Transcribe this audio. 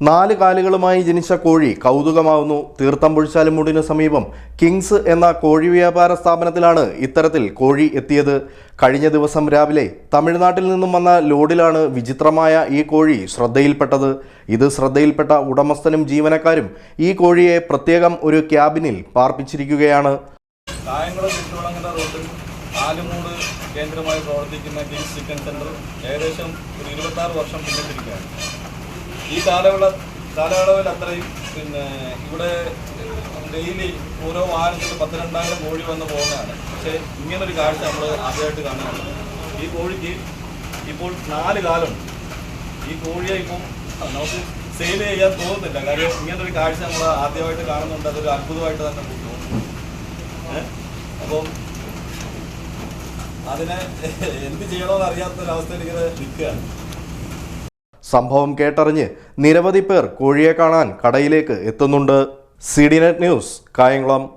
നാല് കാലുകളുമായി ജനിച്ച കോഴി കൗതുകമാവുന്നു. തീർത്ഥംപുഴിച്ചാലുമൂടിന് സമീപം കിങ്സ് എന്ന കോഴി വ്യാപാര സ്ഥാപനത്തിലാണ് ഇത്തരത്തിൽ കോഴി എത്തിയത്. കഴിഞ്ഞ ദിവസം രാവിലെ തമിഴ്നാട്ടിൽ നിന്നും വന്ന ലോഡിലാണ് വിചിത്രമായ ഈ കോഴി ശ്രദ്ധയിൽപ്പെട്ടത്. ഇത് ശ്രദ്ധയിൽപ്പെട്ട ഉടമസ്ഥനും ജീവനക്കാരും ഈ കോഴിയെ പ്രത്യേകം ഒരു ക്യാബിനിൽ പാർപ്പിച്ചിരിക്കുകയാണ്. കേന്ദ്രമായി പ്രവർത്തിക്കുന്ന കിങ്സ് ചിക്കൻ ഏകദേശം ഒരു ഇരുപത്താറ് വർഷം പിന്നിട്ടിരിക്കുകയാണ്. ഈ കാലയളവ് കാലയളവിൽ അത്രയും പിന്നെ ഇവിടെ ഡെയിലി ഓരോ വാരത്തിൽ പത്ത് രണ്ടായിരം കോഴി വന്ന് പോകുന്നതാണ്. പക്ഷേ ഇങ്ങനൊരു കാഴ്ച നമ്മൾ ആദ്യമായിട്ട് കാണുന്നുണ്ട്. ഈ കോഴിക്ക് ഇപ്പോൾ നാല് കാലമുണ്ട് ഈ കോഴിയെ ഇപ്പം നമുക്ക് സെയിൽ ചെയ്യാൻ തോന്നുന്നില്ല. കാര്യം ഇങ്ങനൊരു കാഴ്ച നമ്മൾ ആദ്യമായിട്ട് കാണുന്നുണ്ട്. അതൊരു അത്ഭുതമായിട്ട് തന്നെ തോന്നുന്നു? അപ്പം അതിനെ എന്ത് ചെയ്യണമെന്ന് അറിയാത്തൊരവസ്ഥയിൽ ഇങ്ങനെ നിൽക്കുകയാണ്. സംഭവം കേട്ടറിഞ്ഞ് നിരവധി പേർ കോഴിയെ കാണാൻ കടയിലേക്ക് എത്തുന്നുണ്ട്. C News Kayamkulam.